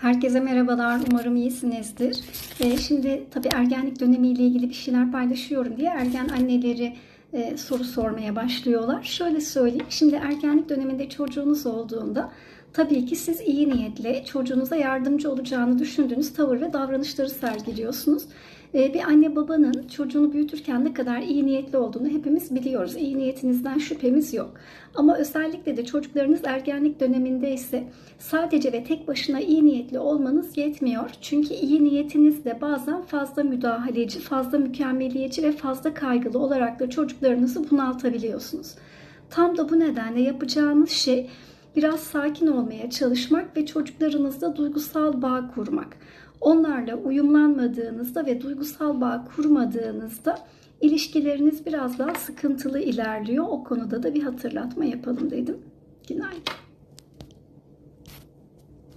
Herkese merhabalar. Umarım iyisinizdir. Ee, şimdi tabii ergenlik dönemiyle ilgili bir şeyler paylaşıyorum diye ergen anneleri e, soru sormaya başlıyorlar. Şöyle söyleyeyim. Şimdi ergenlik döneminde çocuğunuz olduğunda tabii ki siz iyi niyetle çocuğunuza yardımcı olacağını düşündüğünüz tavır ve davranışları sergiliyorsunuz. Ee, bir anne babanın çocuğunu büyütürken ne kadar iyi niyetli olduğunu hepimiz biliyoruz. İyi niyetinizden şüphemiz yok. Ama özellikle de çocuklarınız ergenlik döneminde ise sadece ve tek başına iyi niyetli olmanız yetmiyor. Çünkü iyi niyetiniz de bazen fazla müdahaleci, fazla mükemmeliyetçi ve fazla kaygılı olarak da çocuklarınızı bunaltabiliyorsunuz. Tam da bu nedenle yapacağınız şey biraz sakin olmaya çalışmak ve çocuklarınızla duygusal bağ kurmak. Onlarla uyumlanmadığınızda ve duygusal bağ kurmadığınızda ilişkileriniz biraz daha sıkıntılı ilerliyor. O konuda da bir hatırlatma yapalım dedim. Günaydın.